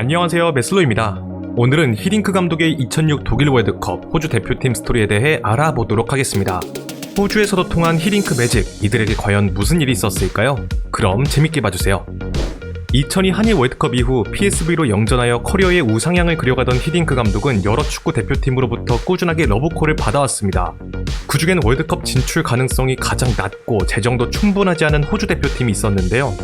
안녕하세요 메슬로입니다. 오늘은 히딩크 감독의 2006 독일 월드컵 호주 대표팀 스토리에 대해 알아보도록 하겠습니다. 호주에서도 통한 히딩크 매직, 이들에게 과연 무슨 일이 있었을까요? 그럼 재밌게 봐주세요. 2002 한일 월드컵 이후 PSV로 영전하여 커리어의 우상향을 그려가던 히딩크 감독은 여러 축구 대표팀으로부터 꾸준하게 러브콜을 받아왔습니다. 그중엔 월드컵 진출 가능성이 가장 낮고 재정도 충분하지 않은 호주 대표팀이 있었는데요.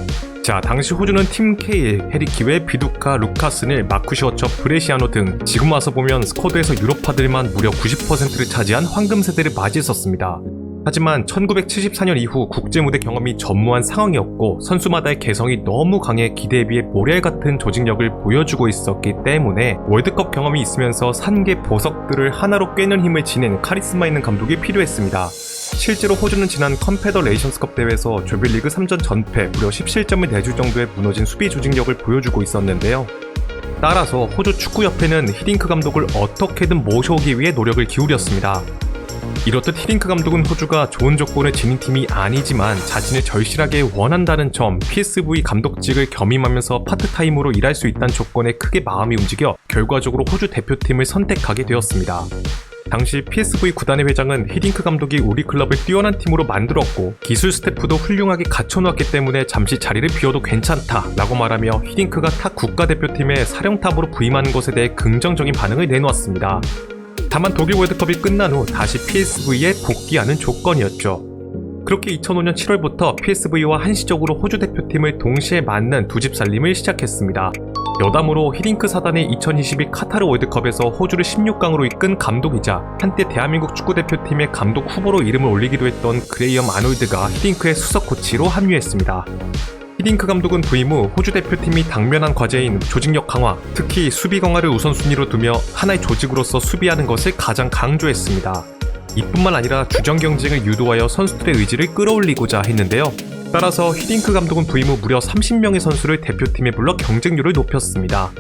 자, 당시 호주는 팀 케일, 해리 키웨, 비두카, 루카스닐, 마쿠시어처, 브레시아노 등 지금 와서 보면 스쿼드에서 유럽파들만 무려 90%를 차지한 황금 세대를 맞이했었습니다. 하지만 1974년 이후 국제무대 경험이 전무한 상황이었고 선수마다의 개성이 너무 강해 기대에 비해 모래알 같은 조직력을 보여주고 있었기 때문에 월드컵 경험이 있으면서 산계 보석들을 하나로 꿰는 힘을 지닌 카리스마 있는 감독이 필요했습니다. 실제로 호주는 지난 컨페더레이션스컵 대회에서 조별리그 3전 전패, 무려 17점을 내줄 정도의 무너진 수비 조직력을 보여주고 있었는데요. 따라서 호주 축구협회는 히딩크 감독을 어떻게든 모셔오기 위해 노력을 기울였습니다. 이렇듯 히딩크 감독은 호주가 좋은 조건의 진행팀이 아니지만 자신을 절실하게 원한다는 점, PSV 감독직을 겸임하면서 파트타임으로 일할 수 있다는 조건에 크게 마음이 움직여 결과적으로 호주 대표팀을 선택하게 되었습니다. 당시 PSV 구단의 회장은 히딩크 감독이 우리 클럽을 뛰어난 팀으로 만들었고 기술 스태프도 훌륭하게 갖춰놓았기 때문에 잠시 자리를 비워도 괜찮다 라고 말하며 히딩크가 타 국가대표팀의 사령탑으로 부임하는 것에 대해 긍정적인 반응을 내놓았습니다. 다만 독일 월드컵이 끝난 후 다시 PSV에 복귀하는 조건이었죠. 그렇게 2005년 7월부터 PSV와 한시적으로 호주 대표팀을 동시에 맞는 두 집 살림을 시작했습니다. 여담으로 히딩크 사단의 2022 카타르 월드컵에서 호주를 16강으로 이끈 감독이자 한때 대한민국 축구대표팀의 감독 후보로 이름을 올리기도 했던 그레이엄 아놀드가 히딩크의 수석 코치로 합류했습니다. 히딩크 감독은 부임 후 호주 대표팀이 당면한 과제인 조직력 강화, 특히 수비 강화를 우선순위로 두며 하나의 조직으로서 수비하는 것을 가장 강조했습니다. 이뿐만 아니라 주전 경쟁을 유도하여 선수들의 의지를 끌어올리고자 했는데요. 따라서 히딩크 감독은 부임 후 무려 30명의 선수를 대표팀에 불러 경쟁률을 높였습니다.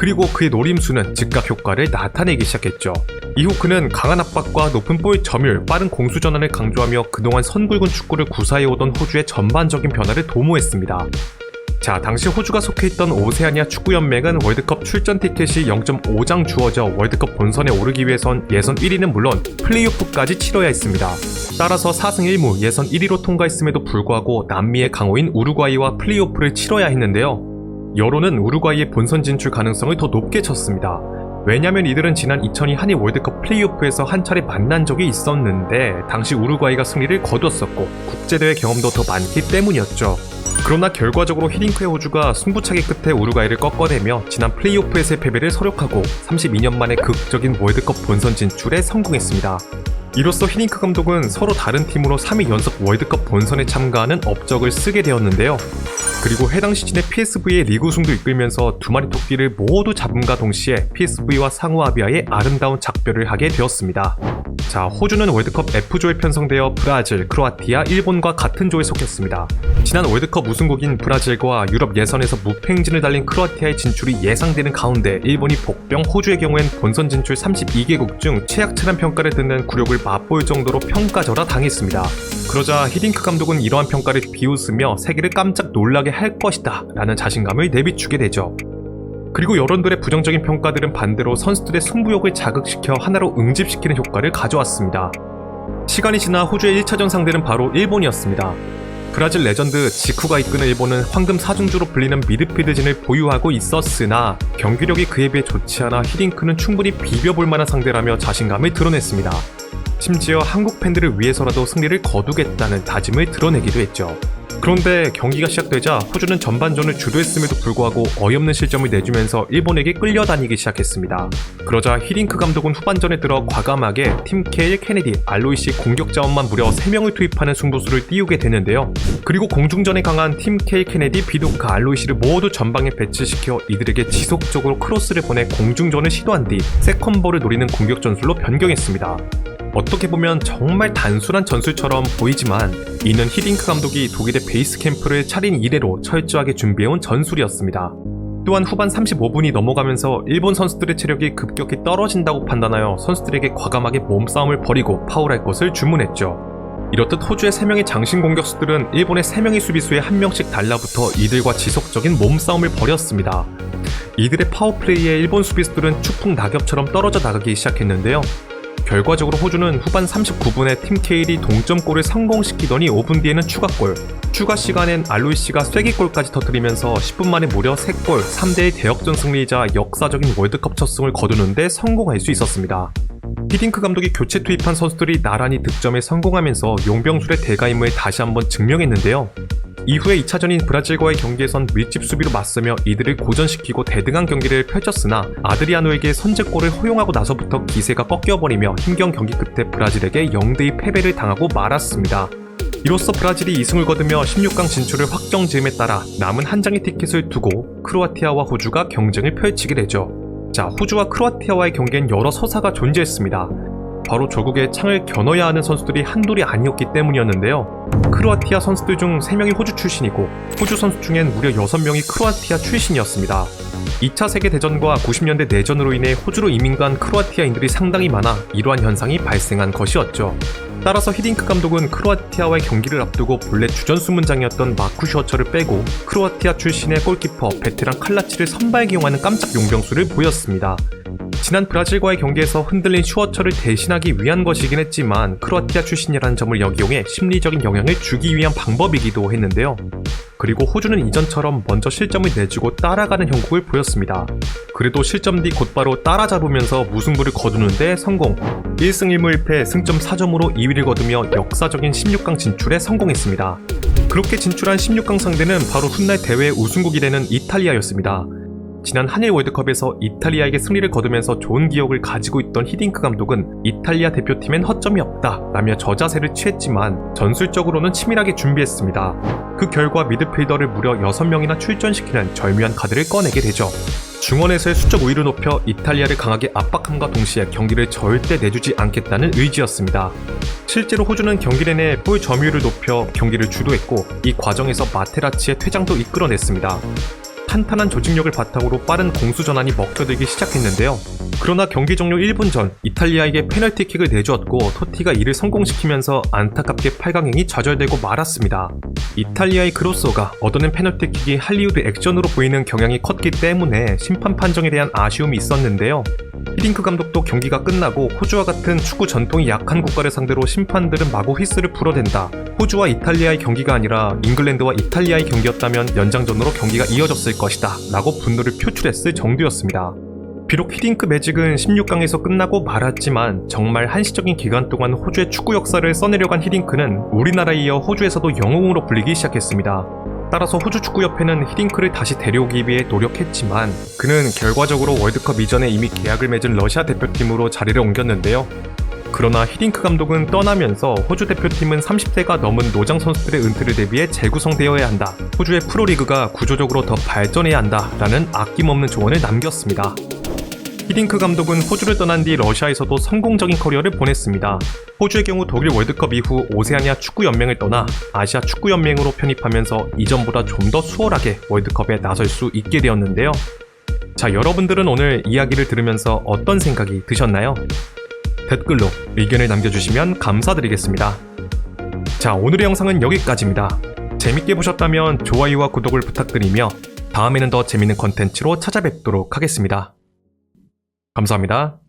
그리고 그의 노림수는 즉각 효과를 나타내기 시작했죠. 이후 그는 강한 압박과 높은 볼 점유율, 빠른 공수 전환을 강조하며 그동안 선굵은 축구를 구사해오던 호주의 전반적인 변화를 도모했습니다. 자, 당시 호주가 속해 있던 오세아니아 축구연맹은 월드컵 출전 티켓이 0.5장 주어져 월드컵 본선에 오르기 위해선 예선 1위는 물론 플레이오프까지 치러야 했습니다. 따라서 4승 1무 예선 1위로 통과했음에도 불구하고 남미의 강호인 우루과이와 플레이오프를 치러야 했는데요. 여론은 우루과이의 본선 진출 가능성을 더 높게 쳤습니다. 왜냐면 이들은 지난 2002 한일 월드컵 플레이오프에서 한 차례 만난 적이 있었는데 당시 우루과이가 승리를 거뒀었고 국제대회 경험도 더 많기 때문이었죠. 그러나 결과적으로 히딩크의 호주가 승부차기 끝에 우루과이를 꺾어내며 지난 플레이오프에서의 패배를 서력하고 32년 만에 극적인 월드컵 본선 진출에 성공했습니다. 이로써 히딩크 감독은 서로 다른 팀으로 3위 연속 월드컵 본선에 참가하는 업적을 쓰게 되었는데요. 그리고 해당 시즌에 PSV의 리그 우승도 이끌면서 두 마리 토끼를 모두 잡음과 동시에 PSV와 상호아비아의 아름다운 작별을 하게 되었습니다. 자, 호주는 월드컵 F조에 편성되어 브라질, 크로아티아, 일본과 같은 조에 속했습니다. 지난 월드컵 우승국인 브라질과 유럽 예선에서 무패행진을 달린 크로아티아의 진출이 예상되는 가운데 일본이 복병, 호주의 경우엔 본선 진출 32개국 중 최악체란 평가를 듣는 굴욕을 맛볼 정도로 평가절하 당했습니다. 그러자 히딩크 감독은 이러한 평가를 비웃으며 세계를 깜짝 놀라게 할 것이다 라는 자신감을 내비추게 되죠. 그리고 여론들의 부정적인 평가들은 반대로 선수들의 승부욕을 자극시켜 하나로 응집시키는 효과를 가져왔습니다. 시간이 지나 호주의 1차전 상대는 바로 일본이었습니다. 브라질 레전드 지쿠가 이끄는 일본은 황금 사중주로 불리는 미드필드진을 보유하고 있었으나 경기력이 그에 비해 좋지 않아 히딩크는 충분히 비벼볼 만한 상대라며 자신감을 드러냈습니다. 심지어 한국 팬들을 위해서라도 승리를 거두겠다는 다짐을 드러내기도 했죠. 그런데 경기가 시작되자 호주는 전반전을 주도했음에도 불구하고 어이없는 실점을 내주면서 일본에게 끌려다니기 시작했습니다. 그러자 히딩크 감독은 후반전에 들어 과감하게 팀 케일, 케네디, 알로이시 공격 자원만 무려 3명을 투입하는 승부수를 띄우게 되는데요. 그리고 공중전에 강한 팀 케일, 케네디, 비도카, 알로이시를 모두 전방에 배치시켜 이들에게 지속적으로 크로스를 보내 공중전을 시도한 뒤 세컨볼을 노리는 공격 전술로 변경했습니다. 어떻게 보면 정말 단순한 전술처럼 보이지만 이는 히딩크 감독이 독일의 베이스 캠프를 차린 이래로 철저하게 준비해온 전술이었습니다. 또한 후반 35분이 넘어가면서 일본 선수들의 체력이 급격히 떨어진다고 판단하여 선수들에게 과감하게 몸싸움을 벌이고 파울할 것을 주문했죠. 이렇듯 호주의 3명의 장신 공격수들은 일본의 3명의 수비수에 한 명씩 달라붙어 이들과 지속적인 몸싸움을 벌였습니다. 이들의 파워플레이에 일본 수비수들은 추풍 낙엽처럼 떨어져 나가기 시작했는데요. 결과적으로 호주는 후반 39분에 팀 케일이 동점골을 성공시키더니 5분 뒤에는 추가골. 추가 시간엔 알로이 씨가 쐐기골까지 터뜨리면서 10분 만에 무려 3골, 3대1 대역전 승리이자 역사적인 월드컵 첫 승을 거두는데 성공할 수 있었습니다. 히딩크 감독이 교체 투입한 선수들이 나란히 득점에 성공하면서 용병술의 대가임을 다시 한번 증명했는데요. 이후에 2차전인 브라질과의 경기에선 밀집 수비로 맞서며 이들을 고전시키고 대등한 경기를 펼쳤으나 아드리아노에게 선제골을 허용하고 나서부터 기세가 꺾여버리며 힘겨운 경기 끝에 브라질에게 0대2 패배를 당하고 말았습니다. 이로써 브라질이 2승을 거두며 16강 진출을 확정 지음에 따라 남은 한 장의 티켓을 두고 크로아티아와 호주가 경쟁을 펼치게 되죠. 자, 호주와 크로아티아와의 경기엔 여러 서사가 존재했습니다. 바로 조국의 창을 겨눠야 하는 선수들이 한둘이 아니었기 때문이었는데요. 크로아티아 선수들 중 3명이 호주 출신이고 호주 선수 중엔 무려 6명이 크로아티아 출신이었습니다. 2차 세계대전과 90년대 내전으로 인해 호주로 이민 간 크로아티아인들이 상당히 많아 이러한 현상이 발생한 것이었죠. 따라서 히딩크 감독은 크로아티아와의 경기를 앞두고 본래 주전수 문장이었던 마쿠 슈어처를 빼고 크로아티아 출신의 골키퍼 베테랑 칼라치를 선발 기용하는 깜짝 용병수를 보였습니다. 지난 브라질과의 경기에서 흔들린 슈어처를 대신하기 위한 것이긴 했지만 크로아티아 출신이라는 점을 역이용해 심리적인 영향을 주기 위한 방법이기도 했는데요. 그리고 호주는 이전처럼 먼저 실점을 내주고 따라가는 형국을 보였습니다. 그래도 실점 뒤 곧바로 따라잡으면서 무승부를 거두는데 성공. 1승 1무 1패 승점 4점으로 2위를 거두며 역사적인 16강 진출에 성공했습니다. 그렇게 진출한 16강 상대는 바로 훗날 대회 우승국이 되는 이탈리아였습니다. 지난 한일 월드컵에서 이탈리아에게 승리를 거두면서 좋은 기억을 가지고 있던 히딩크 감독은 이탈리아 대표팀엔 허점이 없다 라며 저자세를 취했지만 전술적으로는 치밀하게 준비했습니다. 그 결과 미드필더를 무려 6명이나 출전시키는 절묘한 카드를 꺼내게 되죠. 중원에서의 수적 우위를 높여 이탈리아를 강하게 압박함과 동시에 경기를 절대 내주지 않겠다는 의지였습니다. 실제로 호주는 경기 내내 볼 점유율을 높여 경기를 주도했고 이 과정에서 마테라치의 퇴장도 이끌어냈습니다. 탄탄한 조직력을 바탕으로 빠른 공수 전환이 먹혀들기 시작했는데요. 그러나 경기 종료 1분 전 이탈리아에게 페널티킥을 내주었고 토티가 이를 성공시키면서 안타깝게 8강행이 좌절되고 말았습니다. 이탈리아의 그로소가 얻어낸 페널티킥이 할리우드 액션으로 보이는 경향이 컸기 때문에 심판 판정에 대한 아쉬움이 있었는데요. 히딩크 감독도 경기가 끝나고 호주와 같은 축구 전통이 약한 국가를 상대로 심판들은 마구 휘스를 불어댄다. 호주와 이탈리아의 경기가 아니라 잉글랜드와 이탈리아의 경기였다면 연장전으로 경기가 이어졌을 것이다. 라고 분노를 표출했을 정도였습니다. 비록 히딩크 매직은 16강에서 끝나고 말았지만 정말 한시적인 기간 동안 호주의 축구 역사를 써내려간 히딩크는 우리나라에 이어 호주에서도 영웅으로 불리기 시작했습니다. 따라서 호주 축구협회는 히딩크를 다시 데려오기 위해 노력했지만 그는 결과적으로 월드컵 이전에 이미 계약을 맺은 러시아 대표팀으로 자리를 옮겼는데요. 그러나 히딩크 감독은 떠나면서 호주 대표팀은 30대가 넘은 노장 선수들의 은퇴를 대비해 재구성되어야 한다. 호주의 프로리그가 구조적으로 더 발전해야 한다 라는 아낌없는 조언을 남겼습니다. 히딩크 감독은 호주를 떠난 뒤 러시아에서도 성공적인 커리어를 보냈습니다. 호주의 경우 독일 월드컵 이후 오세아니아 축구연맹을 떠나 아시아 축구연맹으로 편입하면서 이전보다 좀 더 수월하게 월드컵에 나설 수 있게 되었는데요. 자, 여러분들은 오늘 이야기를 들으면서 어떤 생각이 드셨나요? 댓글로 의견을 남겨주시면 감사드리겠습니다. 자, 오늘의 영상은 여기까지입니다. 재밌게 보셨다면 좋아요와 구독을 부탁드리며 다음에는 더 재밌는 컨텐츠로 찾아뵙도록 하겠습니다. 감사합니다.